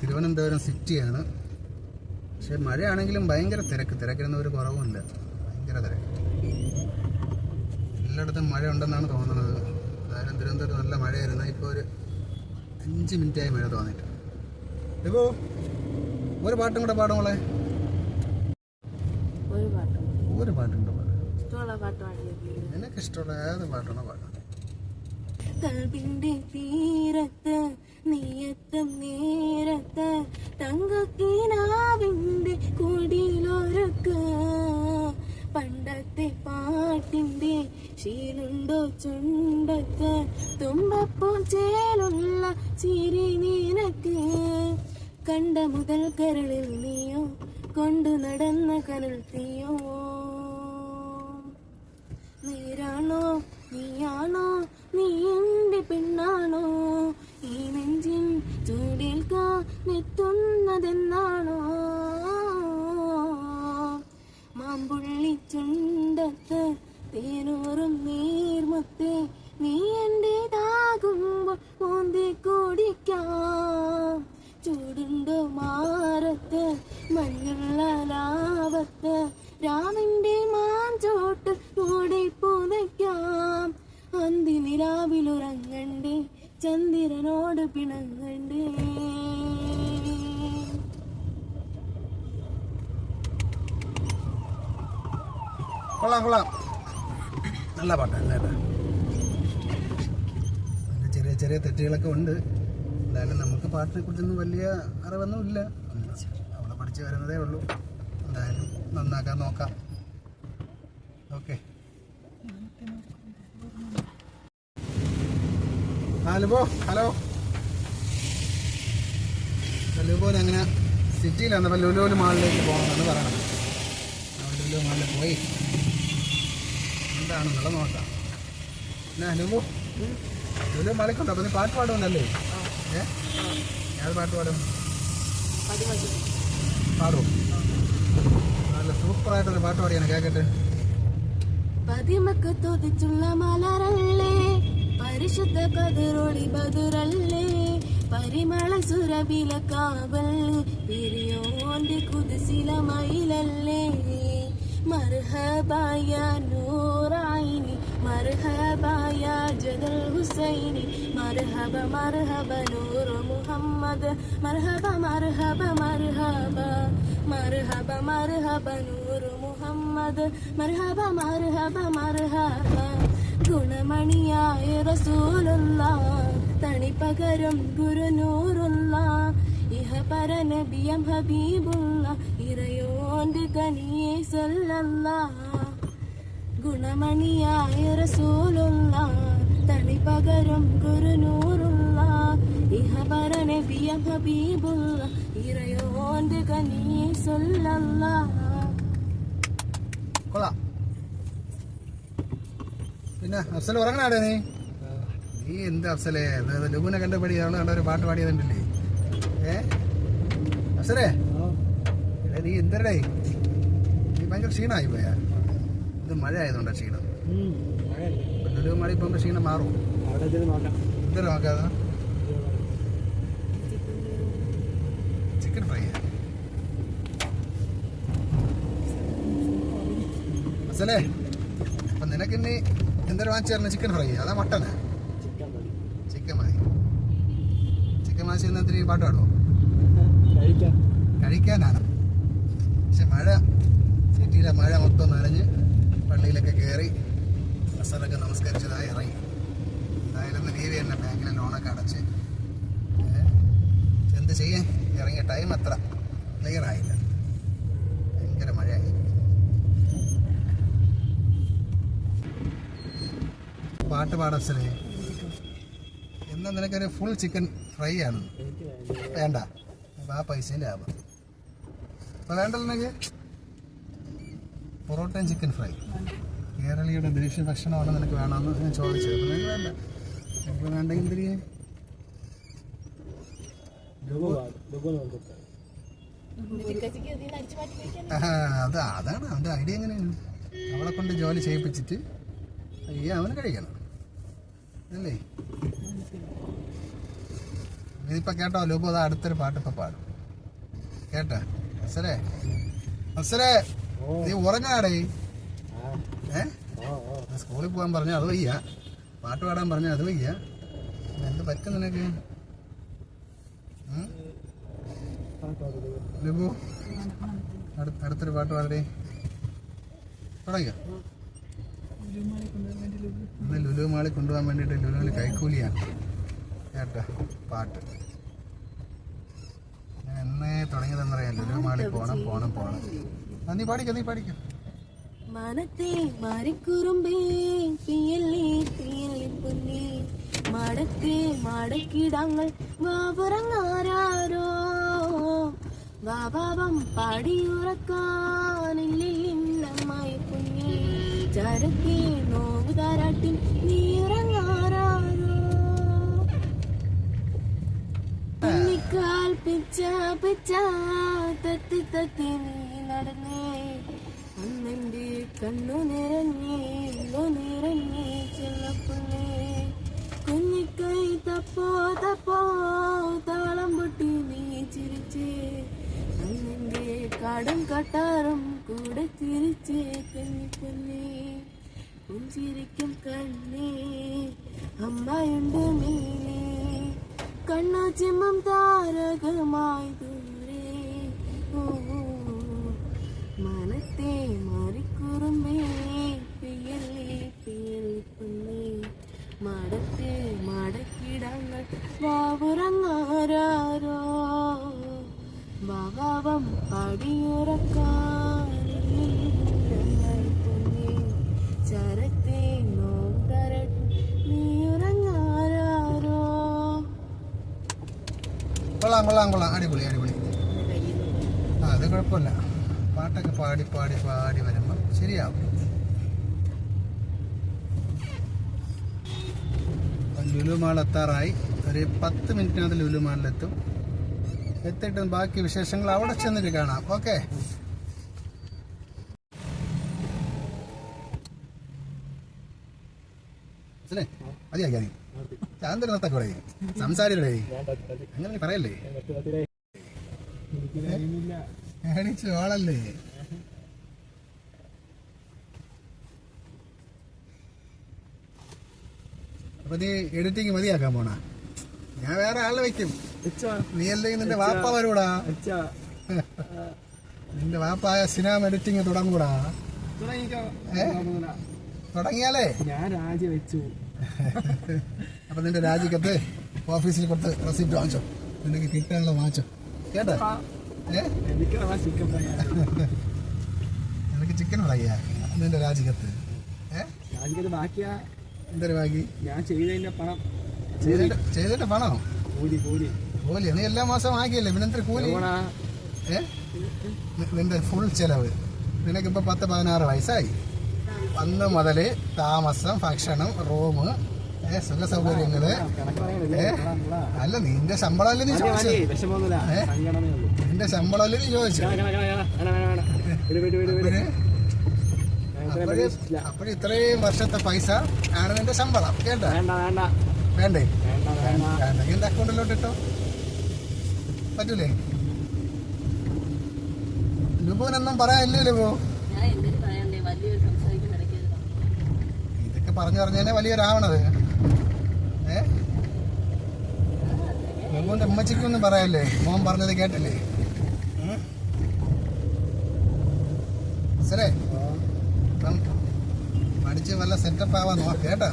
തിരുവനന്തപുരം സിറ്റിയാണ് പക്ഷെ മഴയാണെങ്കിലും ഭയങ്കര തിരക്ക്. തിരക്കിനൊന്നും ഒരു കുറവുമില്ല. ഭയങ്കര തിരക്ക്. എല്ലായിടത്തും മഴ ഉണ്ടെന്നാണ് തോന്നുന്നത്. എന്തായാലും തിരുവനന്തപുരം നല്ല മഴയായിരുന്നു. ഇപ്പോൾ ഒരു അഞ്ച് മിനിറ്റായി മഴ തോന്നിയിട്ട് ഇപ്പോൾ ഒരു പാട്ടും കൂടെ ഒരു പാട്ടും ഒരു പാട്ടുണ്ട് പാടും. ഇഷ്ടമുള്ള നിനക്ക് ഇഷ്ടമുള്ള ഏത് പാട്ടാണോ പാടാം? കൽവിന്റെ തീരത്ത് നീയത്തം നേരത്ത് തങ്കക്കിനാവിന്റെ കുടിലൊരുക്ക്. പണ്ടത്തെ പാട്ടിന്റെ ശീലുണ്ടോ ചുണ്ടത്ത്? തുമ്പപ്പൂ ചേലുള്ള ചിരി നിനക്ക്. കണ്ട മുതൽ കരളിൽ നീയോ? കൊണ്ടു നടന്ന കനൽ തീയോ? നീരാണോ? നീയാണോ? നീ എന്റെ പെണ്ണാണോ? ഈ നെഞ്ചിൻ ചൂടേൽക്കാനെത്തുന്നതെന്നാണോ മാമ്പുള്ളി ചുണ്ടത്ത് തേനൂറും നീർമുത്തേ നീ എന്റേതാകുമ്പോൾ മോന്തി കുടിക്കാം. ചൂടുണ്ടോ മാറത്ത് മഞ്ഞുള്ള നല്ല പാട്ടാണ് കേട്ടോ ചെറിയ ചെറിയ തെറ്റുകളൊക്കെ ഉണ്ട്. എന്തായാലും നമുക്ക് പാട്ടിനെ കുറിച്ചൊന്നും വലിയ അറിവൊന്നും ഇല്ല. അവളെ പഠിച്ചു വരുന്നതേ ഉള്ളൂ. എന്തായാലും നന്നാക്കാൻ നോക്കാം. ഓക്കെ. ഹലോ. ഹലോ ലുലുപോലെ അങ്ങനെ സിറ്റിയിലാണ് ലുലുലു മാളിലേക്ക് പോകണമെന്ന് പറയണം. ലുലു മാളിൽ പോയി. എന്താണെന്നുള്ളത് നോക്കാം. പിന്നെ ലുലു മലക്കുണ്ട് അപ്പം നീ പാട്ട് പാടുമെന്നല്ലേ? ഏ? ഏത് പാട്ട് പാടും? പാടും നല്ല സൂപ്പറായിട്ടൊരു പാട്ട് പാടിയാണ് കേക്കട്ടെ. പതിമക്ക് തോതിച്ചുള്ള മലരല്ലേ പരിശുദ്ധ കതിരൊളി ബതുരല്ലേ പരിമള സുരബില കാവൽ പിരിയോന്റെ കുതിസില മയിലല്ലേ മർഹബായ നൂറായിനി മർഹബായ മർഹബ മർഹബ നൂർ മുഹമ്മദ് മർഹബ മർഹബ മർഹബ മർഹബ മർഹബ നൂർ മുഹമ്മദ് മർഹബ മർഹബ മർഹബ. ഗുണമണിയായ റസൂലുള്ള തണിപ്പകരം ഗുരുനൂറുള്ള ഇഹ പരനബിയം ഹബീബുള്ള ഇറയോണ്ട് കനിയേ സല്ലല്ല. ഗുണമണിയായ റസൂലുള്ള തണിപ്പകരം ഗുരുനൂറുള്ള ഇഹ പരനബിയം ഹബീബുള്ള ഇറയോന്റെ കനീസുള്ള കൊള്ളാം. പിന്നെ അഫ്സൽ ഉറങ്ങണാടേ നീ? നീ എന്ത് അഫ്സലേ? അതായത് ലുബുനെ കണ്ടുപടി അവൾ കണ്ട ഒരു പാട്ട് പാടിയതുണ്ടല്ലേ ഏ? അഫ്സലേ? നീ എന്തരടേ? നീ ഭയങ്കര ക്ഷീണമായി പോയാ. ഇത് മഴ ആയതുകൊണ്ടാ ക്ഷീണം ലുലു മഴ ഇപ്പം ക്ഷീണം മാറും. എന്തൊരു നോക്കാതെ ചിക്കൻ ഫ്രൈ. അസലേ അപ്പൊ നിനക്ക് ഇനി എന്തൊരു വാങ്ങിച്ചു ചിക്കൻ ഫ്രൈ. അതാ മട്ടന് ചിക്കൻ മതി. ചിക്കൻ വാങ്ങിച്ചു തന്നത്തിരി പാട്ട് പാടുമോ കഴിക്കാനാണ് പക്ഷെ മഴ സിറ്റിയിലെ മഴ മൊത്തം നനഞ്ഞ് പള്ളിയിലൊക്കെ കയറി അസറൊക്കെ നമസ്കരിച്ചതായി ഇറങ്ങി എന്തായാലും ലീവ് തന്നെ ബാങ്കിലെ ലോണൊക്കെ അടച്ച്. എന്ത് ചെയ്യാൻ? ഇറങ്ങിയ ടൈം അത്ര. ക്ലിയർ ആയില്ല. ഭയങ്കര മഴയായി. പാട്ട് പാടസലേ എന്ന നിനക്കൊരു ഫുൾ ചിക്കൻ ഫ്രൈ ആണ്. വേണ്ട. അപ്പൊ ആ പൈസയും ലാഭം. അപ്പൊ വേണ്ടല്ലോ പൊറോട്ടയും ചിക്കൻ ഫ്രൈ. കേരളീയുടെ ദേശീയ ഭക്ഷണമാണ് നിനക്ക് വേണമെന്ന് ഞാൻ ചോദിച്ചത്. അപ്പം നിനക്ക് വേണ്ട. നിനക്ക് വേണ്ടെങ്കിൽ തിരികെ അത് അതാണ് അവന്റെ ഐഡിയ എങ്ങനെയാണ്? അവളെ കൊണ്ട് ജോലി ചെയ്യിപ്പിച്ചിട്ട് ഈ അവന് കഴിക്കണം. അല്ലേ? ഇതിപ്പോ കേട്ടോ ലൂബു അതാ അടുത്തൊരു പാട്ട് ഇപ്പൊ പാടും. കേട്ടാ? അസരേ? അസലേ നീ ഉറങ്ങാടേ. ഏ? സ്കൂളിൽ പോകാൻ പറഞ്ഞ അത് വയ്യ. പാട്ട് പാടാൻ പറഞ്ഞ അത് വയ്യ. എന്ത് പറ്റും നിനക്ക്? ലബു അടുത്തൊരു പാട്ട് പാടേ തുടങ്ങിയോ ഇന്ന് ലുലു മാളിൽ കൊണ്ടുപോകാൻ വേണ്ടിയിട്ട് ലുലുവിൽ കൈക്കൂലിയാണ്. കേട്ടോ പാട്ട്. എന്നേ തുടങ്ങിയതെന്നറിയാം. ലുലു മാളിൽ പോണം പോണം പോണം. നീ പാടിക്ക നീ പാടിക്ക. മനത്തെ മാറിക്കുറുമ്പേ പിയല്ലേ പിയല്ലേ പൊന്നേ. മടത്തെ മടക്കിടങ്ങൾ വാപുറങ്ങാരോ വാപാവം പാടിയുറക്കാനില്ലമ്മായി കുഞ്ഞി ചരത്തെ നോവുതാരാട്ടിൽ നീറങ്ങാരോ കുഞ്ഞിക്കാൽ പിച്ച പിച്ച തത്തി തത്തി നീ. നടന്നേ അന്നെന്റെ കണ്ണു നിറഞ്ഞേ ഉള്ളു നിറഞ്ഞേ ചെല്ലപ്പുള്ളേ കുഞ്ഞിക്കൈ തപ്പോ തപ്പോ താളം പൊട്ടി നീ ചിരിച്ചേ. അന്നെന്റെ കാടും കട്ടാറും കൂടെ ചിരിച്ചേ കഞ്ഞിപ്പൊന്നേ പുഞ്ചിരിക്കും കണ്ണേ അമ്മയുണ്ട് മീനേ. കണ്ണു ചിമ്മം താരകമായി ദൂരേ. ഓ കൊള്ളാം കൊള്ളാം. അടിപൊളി അടിപൊളി. ആ അത് കുഴപ്പമില്ല. പാട്ടൊക്കെ പാടി പാടി പാടി വരുമ്പോൾ ശരിയാവും. ലുലു മാൾ എത്താറായി. ഒരു പത്ത് മിനിറ്റിനകത്ത് ലുലു മാളിലെത്തും. എത്തിയിട്ട് ബാക്കി വിശേഷങ്ങൾ അവിടെ ചെന്നിട്ട് കാണാം. ഓക്കെ. മതിയാക്കി മതി ചാന്തര നിർത്തക്കൂടെ സംസാരിക്കടേ അങ്ങനെ പറയല്ലേ? അടിച്ചു ആളല്ലേ? അപ്പൊ നീ എഡിറ്റിങ് മതിയാക്കാൻ പോണ? ഞാൻ വേറെ ആളെ വെക്കും. നീ അല്ലെങ്കിൽ നിന്റെ വാപ്പ വരൂടാ? നിന്റെ വാപ്പായ സിനിമ എഡിറ്റിങ് തുടങ്ങൂടാ? തുടങ്ങിയാലേ? ഞാൻ രാജിവെച്ചു അപ്പൊ നിന്റെ രാജിക്കത്ത് ഓഫീസിൽ കൊടുത്ത് റെസിപ്റ്റ് വാങ്ങിച്ചോ. നിനക്ക് കിട്ടാനുള്ള വാങ്ങിച്ചോ കേട്ടോ? എനിക്ക് ചിക്കൻ ഫ്രൈ നിനക്ക് ചിക്കൻ ഫ്രൈയാ നിന്റെ രാജിക്കത്ത്. ചെയ്തിട്ട് ബാക്കിയാ. എന്തൊരു ബാക്കി? ഞാൻ ചെയ്തതിന്റെ പണം. പണോ? കൂലി കൂലി. കൂലി നീ എല്ലാ മാസം ആക്കിയല്ലേ പിന്നെ എന്തൊരു കൂലി? എവിടാ? ഏ? നി- നിന്റെ ഫുൾ ചെലവ്. നിനക്കിപ്പോ പത്ത് പതിനാറ് വയസ്സായി. അന്ന് മുതൽ താമസം ഭക്ഷണം റൂം സുഖ സൗകര്യങ്ങൾ. അല്ല നിന്റെ ശമ്പളം നീ ചോദിച്ചു നിന്റെ ശമ്പളം നീ ചോദിച്ചു. അപ്പോഴ് ഇത്രയും വർഷത്തെ പൈസ ആണ് നിന്റെ ശമ്പളം കേട്ടോ? വേണ്ട വേണ്ട. എന്റെ അക്കൗണ്ടിലോട്ട് ഇട്ടോ. പറ്റൂലേ? ലുബോനൊന്നും പറയാനില്ലേ ലുബു. ഇതൊക്കെ പറഞ്ഞു തന്നെ വലിയൊരാവണത്. ഏ? ലുബുവിന്റെ ഉമ്മച്ചിക്കൊന്നും പറയല്ലേ? മോൻ പറഞ്ഞത് കേട്ടില്ലേ? ഇപ്പം പഠിച്ച് വല്ല സെറ്റപ്പ് ആവാൻ നോക്കേട്ടോ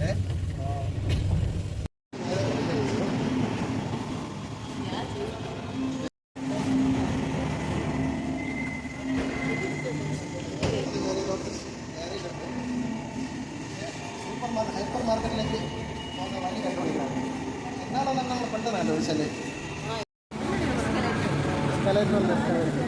ഏ? కాలేజీలో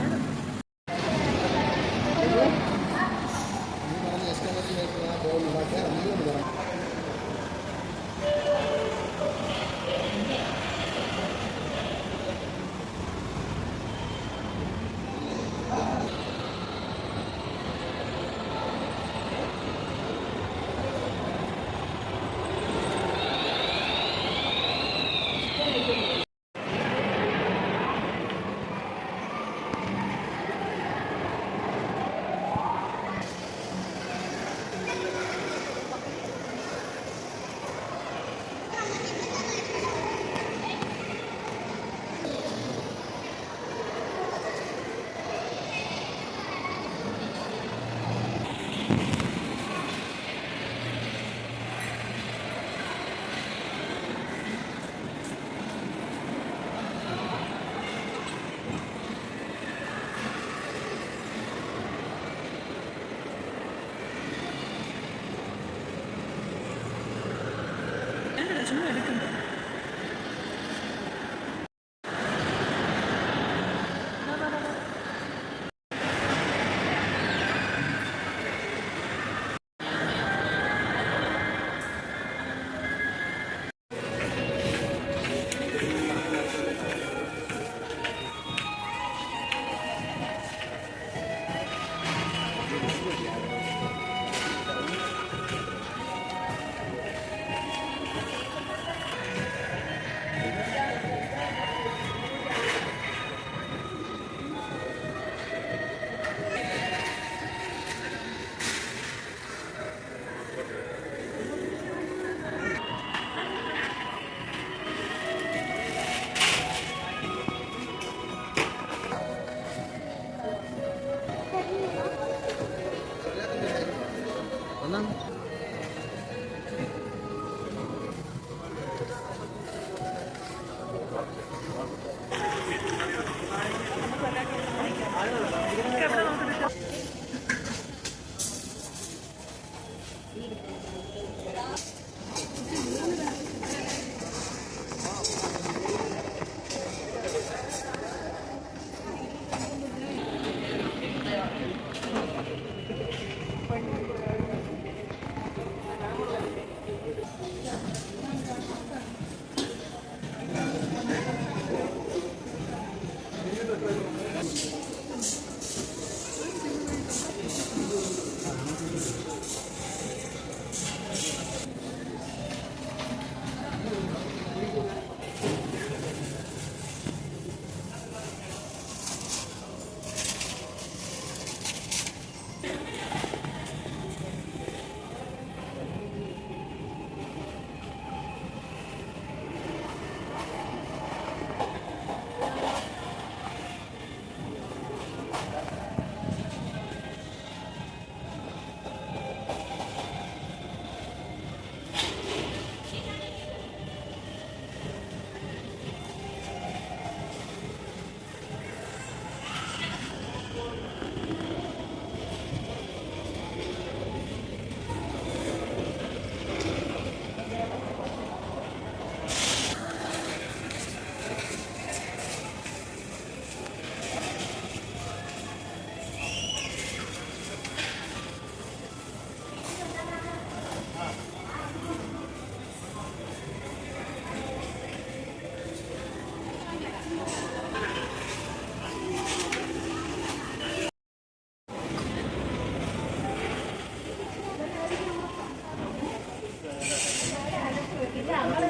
നമ്മുടെ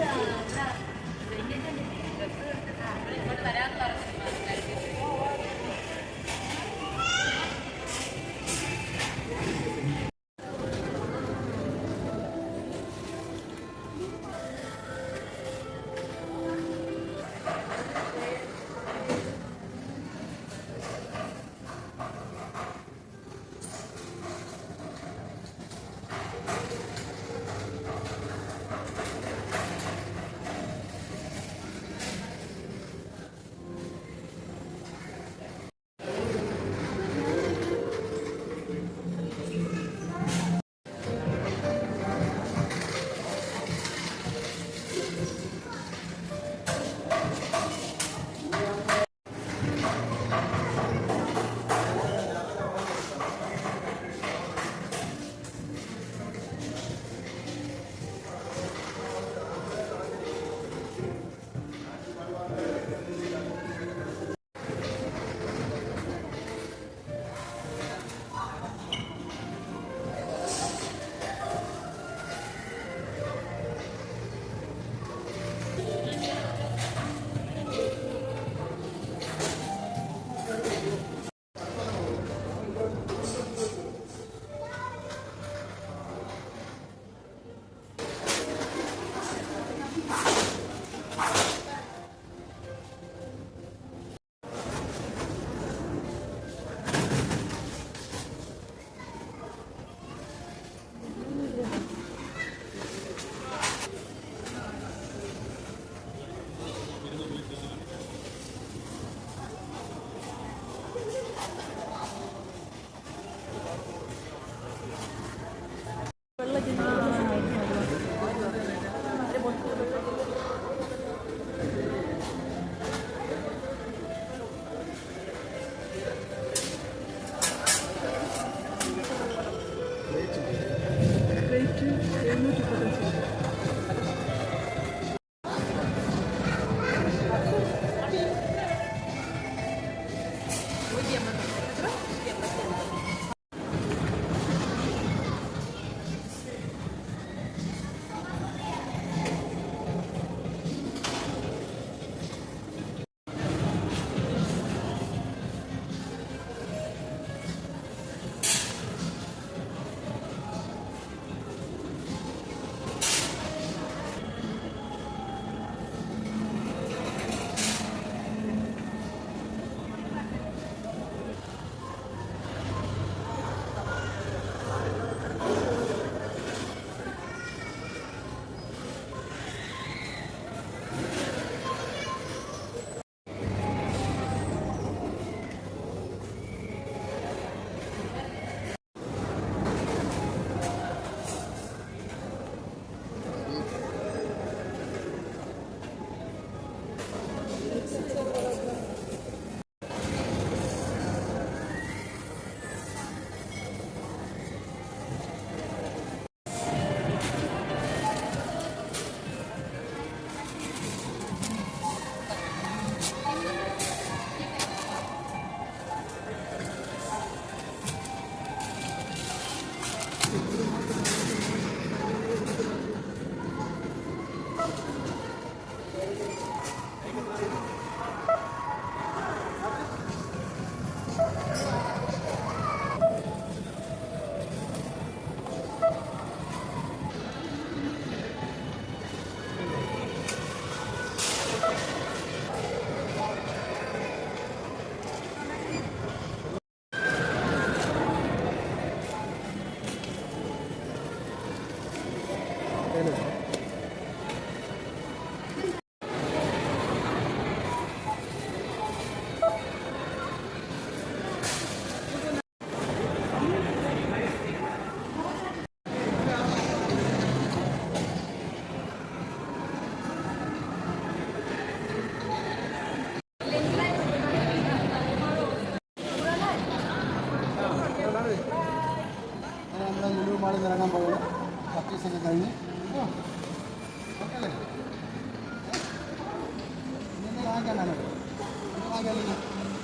ആകാലോ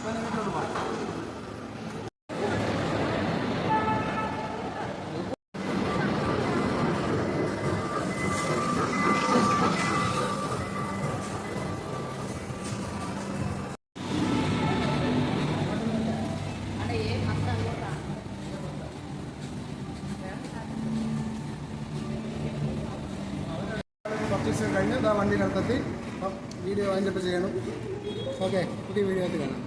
വീട്ടിലോട്ട് പോകാം പർച്ചേസ് കഴിഞ്ഞ് ഇതാ വണ്ടിയിനടുത്തെത്തി അപ്പം വീഡിയോ അതിന്റെ ചെയ്യണം. ഓക്കെ പുതിയ വീഡിയോ കാണാം.